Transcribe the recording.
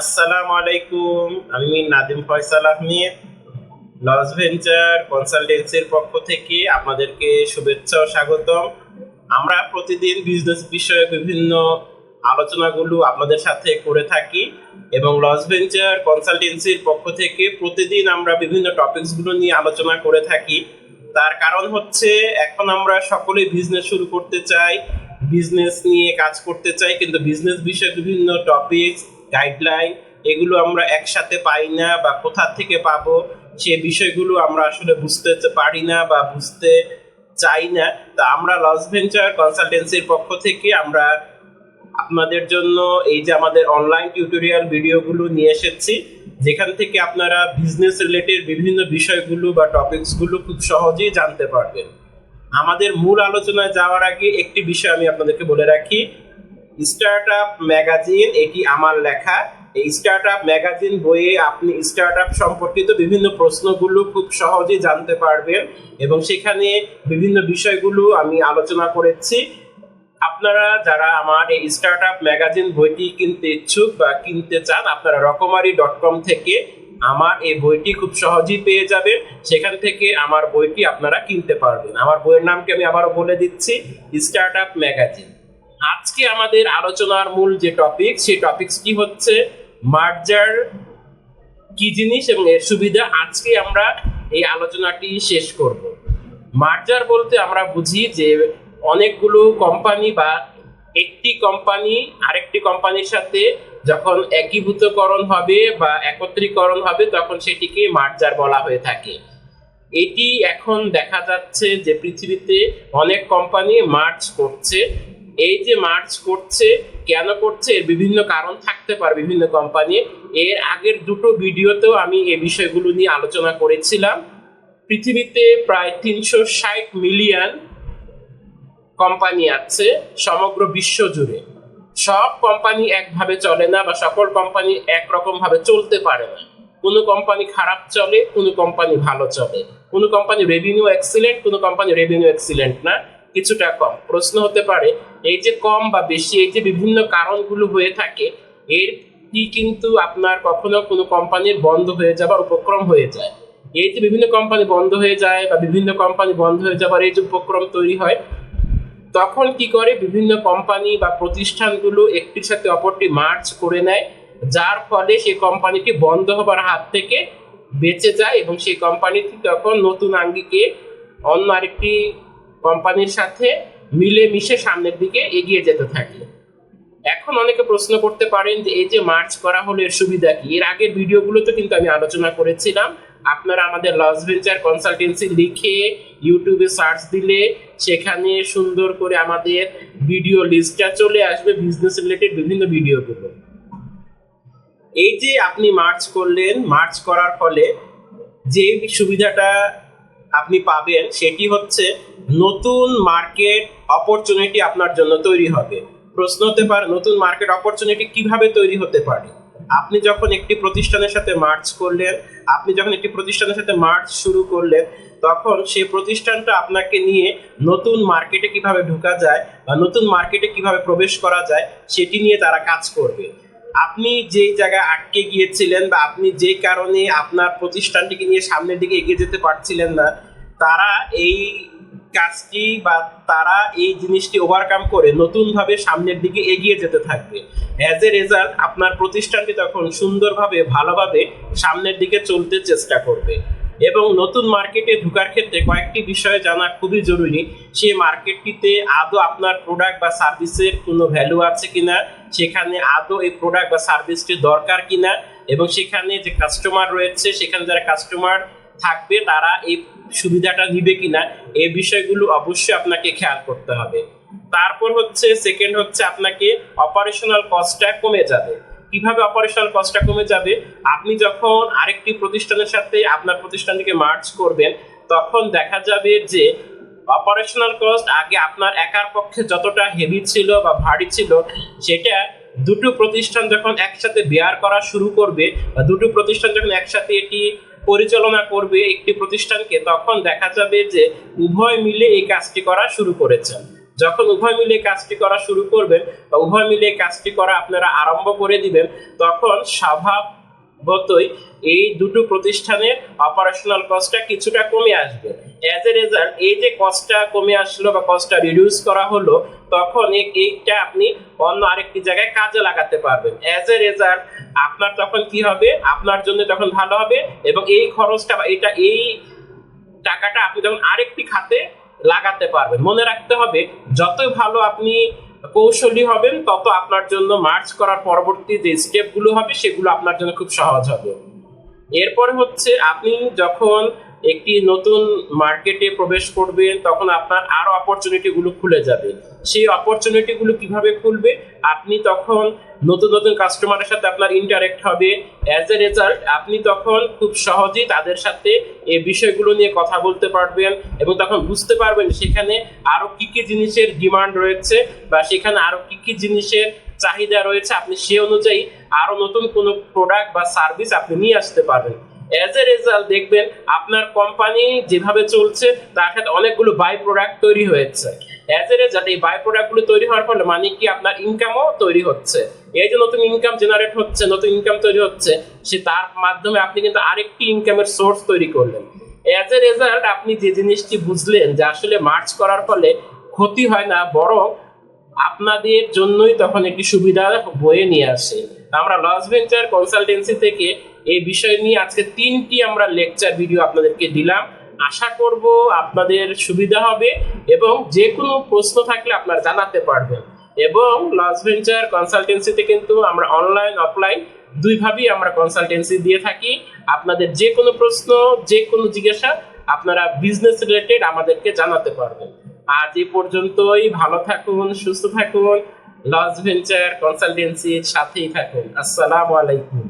আসসালামু আলাইকুম আমি নাদিম ফয়সাল আহমেদ, লস ভেঞ্চার কনসালটেন্সির পক্ষ থেকে আপনাদেরকে শুভেচ্ছা ও স্বাগতম। আমরা প্রতিদিন বিজনেস বিষয়ে বিভিন্ন আলোচনাগুলো আপনাদের সাথে করে থাকি এবং লস ভেঞ্চার কনসালটেন্সির পক্ষ থেকে প্রতিদিন আমরা বিভিন্ন টপিকসগুলো নিয়ে আলোচনা করে থাকি। তার কারণ হচ্ছে, এখন আমরা সকলেই বিজনেস শুরু করতে চাই, বিজনেস নিয়ে কাজ করতে চাই, কিন্তু বিজনেস বিষয়ে বিভিন্ন টপিকস গাইডলাইন এগুলো আমরা একসাথে পাই না বা কোথা থেকে পাবো, সে বিষয়গুলো আমরা আসলে বুঝতে পারি না বা বুঝতে চাই না। তা আমরা লস ভেঞ্চার কনসালটেন্সির পক্ষ থেকে আমরা আপনাদের জন্য এই যে আমাদের অনলাইন টিউটোরিয়াল ভিডিওগুলো নিয়ে এসেছি, যেখান থেকে আপনারা বিজনেস রিলেটেড বিভিন্ন বিষয়গুলো বা টপিকসগুলো খুব সহজেই জানতে পারবেন। আমাদের মূল আলোচনায় যাওয়ার আগে একটি বিষয় আমি আপনাদেরকে বলে রাখি স্টার্ট আপ ম্যাগাজিন এটি আমার লেখা। এই স্টার্ট আপ ম্যাগাজিন বইয়ে আপনি স্টার্ট আপ সম্পর্কিত বিভিন্ন প্রশ্নগুলো খুব সহজেই জানতে পারবেন এবং সেখানে বিভিন্ন বিষয়গুলো আমি আলোচনা করেছি। আপনারা যারা আমার এই স্টার্ট আপ ম্যাগাজিন বইটি কিনতে ইচ্ছুক বা কিনতে চান, আপনারা রকমারি ডট কম থেকে আমার এই বইটি খুব সহজেই পেয়ে যাবেন। সেখান থেকে আমার বইটি আপনারা কিনতে পারবেন। আমার বইয়ের নামকে আমি আবারও বলে দিচ্ছি স্টার্ট আপ ম্যাগাজিন আজকে আমাদের আলোচনার মূল যে টপিক সেই টপিকসটি হচ্ছে? মার্জার কি জিনিস এবং এর সুবিধা? আজকে আমরা এই আলোচনাটি শেষ করব। মার্জার বলতে আমরা বুঝি যে অনেকগুলো কোম্পানি বা একটি কোম্পানি আরেকটি কোম্পানির সাথে যখন একীভূতকরণ হবে বা একত্রীকরণ হবে, তখন সেটিকে মার্জার বলা হয়ে থাকে। এটি এখন দেখা যাচ্ছে যে পৃথিবীতে অনেক কোম্পানি মার্চ করছে। এই যে মার্চ করছে, কেন করছে, এর বিভিন্ন কারণ থাকতে পারে বিভিন্ন কোম্পানি এর আগের দুটো ভিডিওতেও আমি এই বিষয়গুলো নিয়ে আলোচনা করেছিলাম। পৃথিবীতে প্রায় তিনশো ষাট মিলিয়ন কোম্পানি আছে সমগ্র বিশ্ব জুড়ে। সব কোম্পানি একভাবে চলে না বা সকল কোম্পানি একরকম ভাবে চলতে পারে না। কোনো কোম্পানি খারাপ চলে, কোনো কোম্পানি ভালো চলে। কোনো কোম্পানি রেভিনিউ এক্সিলেন্ট কোনো কোম্পানি রেভিনিউ এক্সিলেন্ট না। কিছুটা কম। প্রশ্ন হতে পারে, এই যে কম বা বেশি, এই যে বিভিন্ন কারণগুলো হয়ে থাকে, এর কি কিন্তু আপনার কখনো কোনো কোম্পানির বন্ধ হয়ে যাবার উপক্রম হয়ে যায়? এই যে বিভিন্ন কোম্পানি বন্ধ হয়ে যায় বা বিভিন্ন কোম্পানি বন্ধ হয়ে যাবার এই যে উপক্রম তৈরি হয়, তখন কি করে বিভিন্ন কোম্পানি বা প্রতিষ্ঠানগুলো একটির সাথে অপরটি মার্চ করে নেয়, যার ফলে সেই কোম্পানিটি বন্ধ হবার হাত থেকে বেঁচে যায় এবং সেই কোম্পানিটি তখন নতুন আঙ্গিকে অন্য আরেকটি কোম্পানির সাথে মিলে মিশে সামনের দিকে এগিয়ে যেতে থাকে। এখন অনেকে প্রশ্ন করতে পারেন যে, এই যে মার্চ করা হলো, এর সুবিধা কি? এর আগের ভিডিওগুলোতে কিন্তু আমি আলোচনা করেছিলাম। আপনারা আমাদের লস ভেঞ্চার কনসালটেন্সি লিখে ইউটিউবে সার্চ দিলে সেখানে সুন্দর করে আমাদের ভিডিও লিস্টটা চলে আসবে বিজনেস রিলেটেড বিভিন্ন ভিডিওগুলো। এই যে আপনি মার্চ করলেন, মার্চ করার ফলে যে সুবিধাটা আপনি পাবেন, সেটি হচ্ছে নতুন মার্কেট অপরচুনিটি আপনার জন্য তৈরি হবে। প্রশ্ন হতে পারে, নতুন মার্কেট অপরচুনিটি কীভাবে তৈরি হতে পারে? আপনি যখন একটি প্রতিষ্ঠানের সাথে মার্চ করলেন, আপনি যখন একটি প্রতিষ্ঠানের সাথে মার্চ শুরু করলেন, তখন সেই প্রতিষ্ঠানটা আপনাকে নিয়ে নতুন মার্কেটে কীভাবে ঢোকা যায় বা নতুন মার্কেটে কীভাবে প্রবেশ করা যায়, সেটি নিয়ে তারা কাজ করবে। আপনি যেই জায়গায় আটকে গিয়েছিলেন বা আপনি যেই কারণে আপনার প্রতিষ্ঠানটিকে নিয়ে সামনের দিকে এগিয়ে যেতে পারছিলেন না, তারা এই কাজটি বা তারা এই জিনিসটি ওভারকাম করে নতুনভাবে সামনের দিকে এগিয়ে যেতে থাকবে। অ্যাজ এ রেজাল্ট আপনার প্রতিষ্ঠানটি তখন সুন্দরভাবে, ভালোভাবে সামনের দিকে চলতে চেষ্টা করবে। এবং নতুন মার্কেটে ঢোকার ক্ষেত্রে কয়েকটি বিষয় জানা খুবই জরুরি। সেই মার্কেটটিতে আদৌ আপনার প্রোডাক্ট বা সার্ভিসের কোনো ভ্যালু আছে কিনা, সেখানে আদৌ এই প্রোডাক্ট বা সার্ভিসটি দরকার কিনা, এবং সেখানে যে কাস্টমার রয়েছে, সেখানে যারা কাস্টমার থাকবে, তারা এই সুবিধাটা নিবে কিনা এই বিষয়গুলো অবশ্যই আপনাকে খেয়াল করতে হবে। তারপর হচ্ছে সেকেন্ড হচ্ছে আপনাকে অপারেশনাল কস্টটা কমে যাবে। কীভাবে অপারেশনাল কস্টটা কমে যাবে? আপনি যখন আরেকটি প্রতিষ্ঠানের সাথে আপনার প্রতিষ্ঠানটিকে মার্চ করবেন, তখন দেখা যাবে যে অপারেশনাল কস্ট আগে আপনার একার পক্ষে যতটা হেভি ছিল বা ভারী ছিল, সেটা দুটো প্রতিষ্ঠান যখন একসাথে বেয়ার করা শুরু করবে বা দুটো প্রতিষ্ঠান যখন একসাথে এটি পরিচালনা করবে একটি প্রতিষ্ঠানকে, তখন দেখা যাবে যে উভয় মিলে এই কাজটি করা শুরু করেছেন। যখন উভয় মিলে কাজটি করা শুরু করবেন বা উভয় মিলে কাজটি করা আপনারা আরম্ভ করে দিবেন, তখন স্বভাবতই এই দুটো প্রতিষ্ঠানের অপারেশনাল কস্টটা কিছুটা কমে আসবে। অ্যাজ এ রেজাল্ট এই যে কস্টটা কমে আসলো বা কস্টটা রিডিউস করা হলো, তখন এইটা আপনি অন্য আরেকটি জায়গায় কাজে লাগাতে পারবেন। অ্যাজ এ রেজাল্ট আপনার তখন কি হবে? আপনার জন্য তখন ভালো হবে এবং এই খরচটা বা এটা এই টাকাটা আপনি তখন আরেকটি খাতে লাগাতে পারবেন। মনে রাখতে হবে, যত ভালো আপনি কৌশলী হবেন, তত আপনার জন্য মার্চ করার পরবর্তী যে স্টেপগুলো হবে, সেগুলো আপনার জন্য খুব সহজ হবে। এরপরে হচ্ছে আপনি যখন একটি নতুন মার্কেটে প্রবেশ করবেন তখন আপনার আরও অপরচুনিটি গুলো খুলে যাবে। সেই অপরচুনিটি গুলো কীভাবে খুলবে? আপনি তখন নতুন নতুন কাস্টমারের সাথে আপনার ইন্টারেক্ট হবে। অ্যাজ এ রেজাল্ট আপনি তখন খুব সহজেই তাদের সাথে এই বিষয়গুলো নিয়ে কথা বলতে পারবেন এবং তখন বুঝতে পারবেন সেখানে আরও কি কি জিনিসের ডিমান্ড রয়েছে বা সেখানে আরও কি কি জিনিসের চাহিদা রয়েছে। আপনি সে অনুযায়ী আরও নতুন কোনো প্রোডাক্ট বা সার্ভিস আপনি নিয়ে আসতে পারবেন। অ্যাজ এ রেজাল্ট দেখবেন আপনার কোম্পানি যেভাবে চলছে, তার সাথে অনেকগুলো বাই প্রোডাক্ট তৈরি হয়েছে। অ্যাজ এ রেজাল্ট এই বাই প্রোডাক্টগুলো তৈরি হওয়ার ফলে মানে কি আপনার ইনকামও তৈরি হচ্ছে। এই যে নতুন ইনকাম জেনারেট হচ্ছে, নতুন ইনকাম তৈরি হচ্ছে, সে তার মাধ্যমে আপনি কিন্তু আরেকটি ইনকামের সোর্স তৈরি করলেন। অ্যাজ এ রেজাল্ট আপনি যে জিনিসটি বুঝলেন যে আসলে মার্চ করার ফলে ক্ষতি হয় না, বরং আপনাদের জন্যই তখন একটি সুবিধা বয়ে নিয়ে আসে। আমরা লস ভেঞ্চার কনসালটেন্সি থেকে এই বিষয় নিয়ে আজকে তিনটি আমরা লেকচার ভিডিও আপনাদেরকে দিলাম। আশা করব আপনাদের সুবিধা হবে এবং যে কোনো প্রশ্ন থাকলে আপনারা জানাতে পারবেন। এবং লস ভেঞ্চার কনসালটেন্সিতে কিন্তু আমরা অনলাইন অফলাইন দুইভাবেই আমরা কনসালটেন্সি দিয়ে থাকি। আপনাদের যে কোনো প্রশ্ন, যে কোনো জিজ্ঞাসা আপনারা বিজনেস রিলেটেড আমাদেরকে জানাতে পারবেন। আজ এ পর্যন্তই, ভালো থাকুন, সুস্থ থাকুন। লস ভেঞ্চার কনসালটেন্সির সাথেই থাকুন। আসসালামু আলাইকুম।